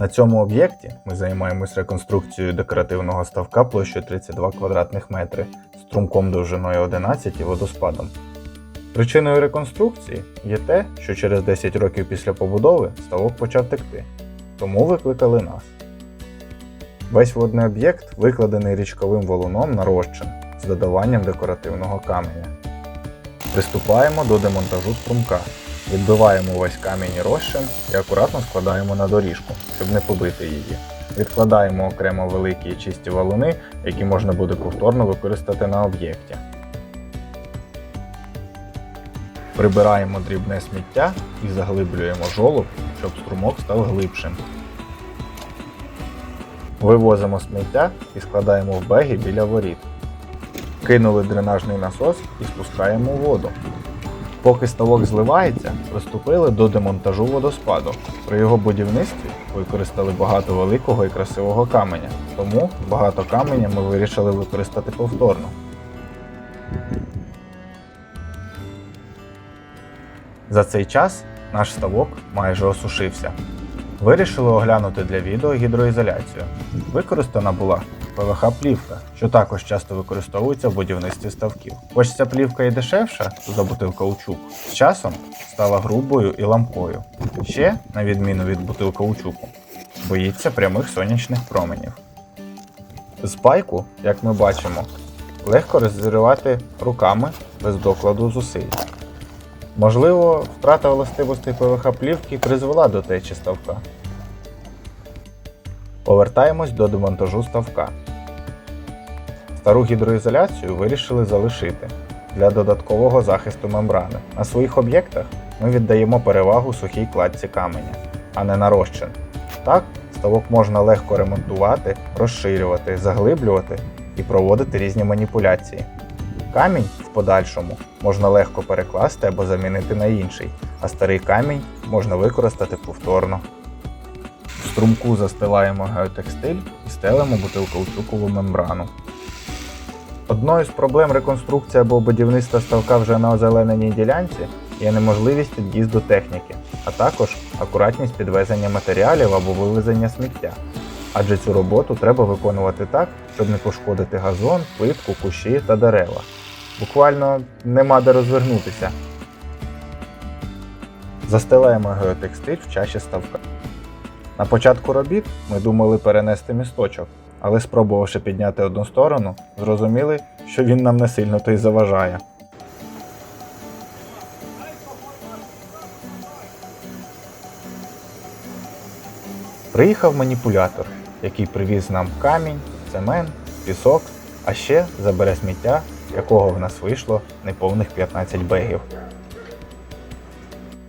На цьому об'єкті ми займаємось реконструкцією декоративного ставка площею 32 квадратних метри, струмком довжиною 11 і водоспадом. Причиною реконструкції є те, що через 10 років після побудови ставок почав текти, тому викликали нас. Весь водний об'єкт викладений річковим валуном на розчин з додаванням декоративного каменя. Приступаємо до демонтажу струмка. Відбиваємо весь камінь розчин і акуратно складаємо на доріжку, щоб не побити її. Відкладаємо окремо великі чисті валуни, які можна буде повторно використати на об'єкті. Прибираємо дрібне сміття і заглиблюємо жолоб, щоб струмок став глибшим. Вивозимо сміття і складаємо в беги біля воріт. Кинули дренажний насос і спускаємо воду. Поки ставок зливається, приступили до демонтажу водоспаду. При його будівництві використали багато великого і красивого каменя, тому багато каменя ми вирішили використати повторно. За цей час наш ставок майже осушився. Вирішили оглянути для відео гідроізоляцію. Використана була ПВХ-плівка, що також часто використовується в будівництві ставків. Хоч ця плівка і дешевша за бутилкаучук, з часом стала грубою і ламкою. Ще, на відміну від бутилкаучуку, боїться прямих сонячних променів. З пайку, як ми бачимо, легко розривати руками без докладу зусиль. Можливо, втрата властивостей ПВХ-плівки призвела до течі ставка. Повертаємось до демонтажу ставка. Стару гідроізоляцію вирішили залишити для додаткового захисту мембрани. На своїх об'єктах ми віддаємо перевагу сухій кладці каменя, а не на розчин. Так, ставок можна легко ремонтувати, розширювати, заглиблювати і проводити різні маніпуляції. Камінь в подальшому можна легко перекласти або замінити на інший, а старий камінь можна використати повторно. В струмку застилаємо геотекстиль і стелимо бутилкаучукову мембрану. Одною з проблем реконструкції або будівництва ставка вже на озелененій ділянці є неможливість під'їзду техніки, а також акуратність підвезення матеріалів або вивезення сміття. Адже цю роботу треба виконувати так, щоб не пошкодити газон, плитку, кущі та дерева. Буквально нема де розвернутися. Застилаємо геотекстиль в чаші ставка. На початку робіт ми думали перенести місточок, але спробувавши підняти одну сторону, зрозуміли, що він нам не сильно то й заважає. Приїхав маніпулятор, який привіз нам камінь, цемент, пісок, а ще забере сміття, якого в нас вийшло неповних 15 бегів.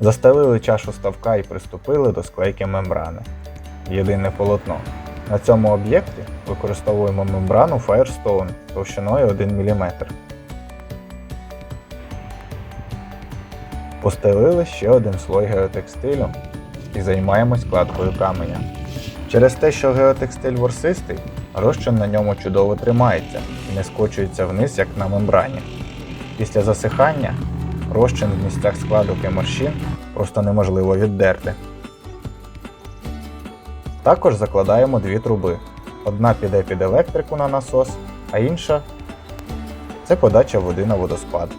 Застелили чашу ставка і приступили до склейки мембрани. Єдине полотно. На цьому об'єкті використовуємо мембрану Firestone товщиною 1 мм. Постелили ще один слой геотекстилю і займаємось кладкою каменя. Через те, що геотекстиль ворсистий, розчин на ньому чудово тримається і не скочується вниз, як на мембрані. Після засихання розчин в місцях складок і просто неможливо віддерти. Також закладаємо дві труби. Одна піде під електрику на насос, а інша це подача води на водоспад.